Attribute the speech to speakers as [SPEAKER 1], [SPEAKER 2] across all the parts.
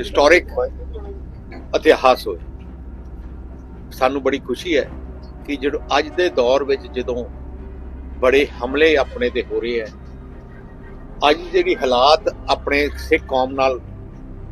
[SPEAKER 1] Historic ਇਤਿਹਾਸ ਹੋਏ। ਸਾਨੂੰ ਬੜੀ ਖੁਸ਼ੀ ਹੈ ਕਿ ਜਦੋਂ ਅੱਜ ਦੇ ਦੌਰ ਵਿੱਚ ਜਦੋਂ ਬੜੇ ਹਮਲੇ ਆਪਣੇ ਤੇ ਹੋ ਰਹੇ ਹੈ, ਅੱਜ ਜਿਹੜੀ ਹਾਲਾਤ ਆਪਣੇ ਸਿੱਖ ਕੌਮ ਨਾਲ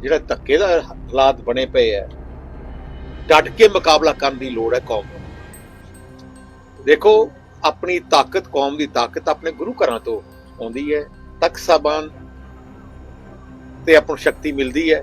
[SPEAKER 1] ਜਿਹੜਾ ਧੱਕੇ ਦਾ ਹਾਲਾਤ ਬਣੇ ਪਏ ਹੈ, ਡਟ ਕੇ ਮੁਕਾਬਲਾ ਕਰਨ ਦੀ ਲੋੜ ਹੈ ਕੌਮ ਨੂੰ। ਦੇਖੋ, ਆਪਣੀ ਤਾਕਤ ਕੌਮ ਦੀ ਤਾਕਤ ਆਪਣੇ ਗੁਰੂ ਘਰਾਂ ਤੋਂ ਆਉਂਦੀ ਹੈ, ਤਖਤ ਸਾਹਿਬਾਨ ਤੇ ਆਪਾਂ ਨੂੰ ਸ਼ਕਤੀ ਮਿਲਦੀ ਹੈ।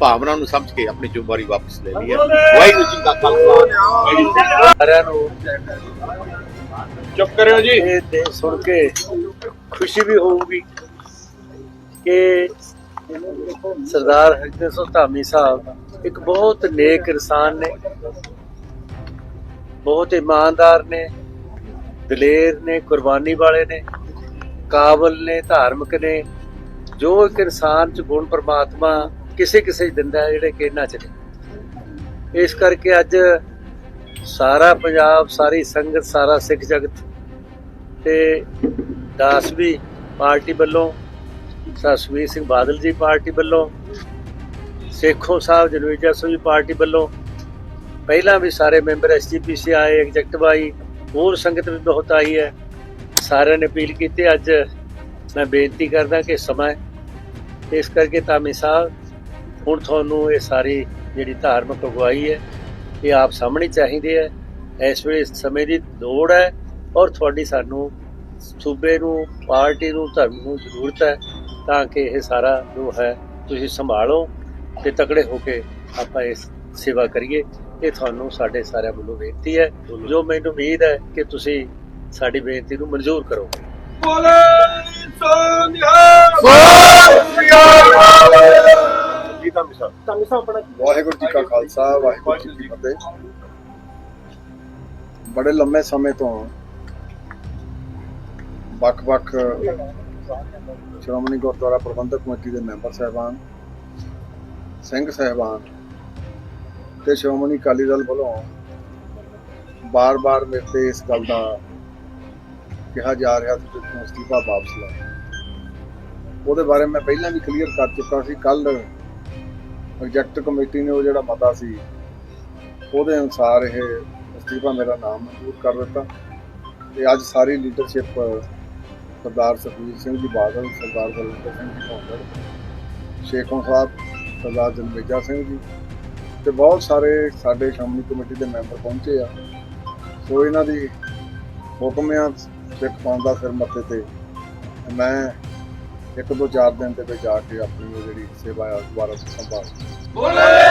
[SPEAKER 1] ਭਾਵਨਾ ਨੂੰ ਸਮਝ ਕੇ ਆਪਣੀ ਜ਼ਿੰਮੇਵਾਰੀ ਵਾਪਸ ਲੈ ਲਈ ਹੈ। ਵਾਹਿਗੁਰੂ ਜੀ ਕਾ ਖਾਲਸਾ।
[SPEAKER 2] ਸਾਰਿਆਂ ਨੂੰ
[SPEAKER 1] ਚੁੱਪ ਕਰਿਓ ਜੀ।
[SPEAKER 2] ਇਹ ਦੇ ਸੁਣ ਕੇ ਖੁਸ਼ੀ ਵੀ ਹੋਊਗੀ ਕਿ ਸਰਦਾਰ ਹਰਜਿੰਦਰ ਸਿੰਘ ਧਾਮੀ ਸਾਹਿਬ ਇੱਕ ਬਹੁਤ ਨੇਕ ਇਨਸਾਨ ਨੇ ਬਹੁਤ ਇਮਾਨਦਾਰ ਨੇ ਦਲੇਰ ਨੇ ਕੁਰਬਾਨੀ ਵਾਲੇ ਨੇ ਕਾਬਲ ਨੇ ਧਾਰਮਿਕ ਨੇ ਜੋ ਇੱਕ ਇਨਸਾਨ ਚ ਗੁਣ ਪ੍ਰਮਾਤਮਾ ਕਿਸੇ ਕਿਸੇ ਚ ਦਿੰਦਾ ਜਿਹੜੇ ਕਿ ਇਹਨਾਂ ਚ ਨੇ। ਇਸ ਕਰਕੇ ਅੱਜ ਸਾਰਾ ਪੰਜਾਬ, ਸਾਰੀ ਸੰਗਤ, ਸਾਰਾ ਸਿੱਖ ਜਗਤ ਤੇ ਦਾਸ ਵੀ ਪਾਰਟੀ ਵੱਲੋਂ ਸਸਵੀਰ ਸਿੰਘ ਬਾਦਲ ਜੀ ਪਾਰਟੀ ਵੱਲੋਂ, ਸੇਖੋਂ ਸਾਹਿਬ ਜਨਵੀਜਾ ਸਿੰਘ ਜੀ ਪਾਰਟੀ ਵੱਲੋਂ, ਪਹਿਲਾਂ ਵੀ ਸਾਰੇ ਮੈਂਬਰ ਐਸਜੀਪੀਸੀ ਆਏ ਐਗਜ਼ੈਕਟਿਵ ਆਈ ਹੋਰ ਸੰਗਤ ਵੀ ਬਹੁਤ ਆਈ ਹੈ। ਸਾਰਿਆਂ ਨੇ ਅਪੀਲ ਕੀਤੀ, ਅੱਜ ਮੈਂ ਬੇਨਤੀ ਕਰਦਾ ਕਿ ਸਮਾਂ ਇਸ ਕਰਕੇ ਤਾਮੀ ਸਾਹਿਬ ਹੁਣ ਤੁਹਾਨੂੰ ਇਹ ਸਾਰੀ ਜਿਹੜੀ ਧਾਰਮਿਕ ਅਗਵਾਈ ਹੈ ਇਹ ਆਪ ਸਾਹਮਣੇ ਚਾਹੀਦੇ ਹੈ। ਇਸ ਵੇਲੇ ਸਮੇਂ ਦੀ ਲੋੜ ਹੈ ਔਰ ਤੁਹਾਡੀ ਸਾਨੂੰ ਸੂਬੇ ਨੂੰ ਪਾਰਟੀ ਨੂੰ ਧਰਮ ਨੂੰ ਜ਼ਰੂਰਤ ਹੈ ਤਾਂ ਕਿ ਇਹ ਸਾਰਾ ਜੋ ਹੈ ਤੁਸੀਂ ਸੰਭਾਲੋ ਤੇ ਤਕੜੇ ਹੋ ਕੇ ਆਪਾਂ ਇਸ ਸੇਵਾ ਕਰੀਏ। ਇਹ ਤੁਹਾਨੂੰ ਸਾਡੇ ਸਾਰਿਆਂ ਵੱਲੋਂ ਬੇਨਤੀ ਹੈ। ਜੋ ਮੈਨੂੰ ਉਮੀਦ ਹੈ ਕਿ ਤੁਸੀਂ ਸਾਡੀ ਬੇਨਤੀ ਨੂੰ ਮਨਜ਼ੂਰ ਕਰੋਗੇ।
[SPEAKER 1] ਜੀ ਧਾਮੀ ਸਾਹਿਬ।
[SPEAKER 3] ਵਾਹਿਗੁਰੂ ਜੀ ਕਾ ਖਾਲਸਾ ਵਾਹਿਗੁਰੂ ਜੀ ਕੀ ਫਤਿਹ। ਬੜੇ ਲੰਮੇ ਸਮੇਂ ਤੋਂ ਵੱਖ-ਵੱਖ ਸ਼੍ਰੋਮਣੀ ਗੁਰਦੁਆਰਾ ਪ੍ਰਬੰਧਕ ਕਮੇਟੀ ਦੇ ਮੈਂਬਰ ਸਹਿਬਾਨ ਸਿੰਘ ਸਹਿਬਾਨ ਤੇ ਸ਼੍ਰੋਮਣੀ ਅਕਾਲੀ ਦਲ ਵੱਲੋਂ ਬਾਰ-ਬਾਰ ਮੇਰੇ ਤੇ ਇਸ ਗੱਲ ਦਾ ਕਿਹਾ ਜਾ ਰਿਹਾ ਸੀ ਕਿ ਤੂੰ ਅਸਤੀਫਾ ਵਾਪਸ ਲੈ ਉਹਦੇ ਬਾਰੇ ਮੈਂ ਪਹਿਲਾਂ ਵੀ ਕਲੀਅਰ ਕਰ ਚੁੱਕਾ ਸੀ ਕੱਲ ਪ੍ਰੋਜੈਕਟ ਕਮੇਟੀ ਨੇ ਉਹ ਜਿਹੜਾ ਮਤਾ ਸੀ, ਉਹਦੇ ਅਨੁਸਾਰ ਇਹ ਅਸਤੀਫਾ ਮੇਰਾ ਨਾਮ ਮਨਜ਼ੂਰ ਕਰ ਦਿੱਤਾ। ਤੇ ਅੱਜ ਸਾਰੀ ਲੀਡਰਸ਼ਿਪ ਸਰਦਾਰ ਸੁਖਬੀਰ ਸਿੰਘ ਜੀ ਬਾਦਲ, ਸਰਦਾਰ ਬਲਵਿੰਦਰ ਸਿੰਘ ਜੀ ਭੌਂਗੜ ਸ਼ੇਖੋਂ ਸਾਹਿਬ, ਸਰਦਾਰ ਜਨਮੇਜਾ ਸਿੰਘ ਜੀ ਤੇ ਬਹੁਤ ਸਾਰੇ ਸਾਡੇ ਸ਼੍ਰੋਮਣੀ ਕਮੇਟੀ ਦੇ ਮੈਂਬਰ ਪਹੁੰਚੇ ਆ। ਸੋ ਇਹਨਾਂ ਦੀ ਹੁਕਮਿਆਂ ਸਿੱਖ ਕੌਮ ਸਿਰ ਮੱਥੇ ਤੇ। ਮੈਂ ਇੱਕ ਦੋ ਚਾਰ ਦਿਨ ਦੇ ਵਿੱਚ ਜਾ ਕੇ ਆਪਣੀ ਉਹ ਜਿਹੜੀ ਸੇਵਾ ਆ ਦੁਬਾਰਾ ਸੰਭਾਲ।
[SPEAKER 1] ਬੋਲੇ!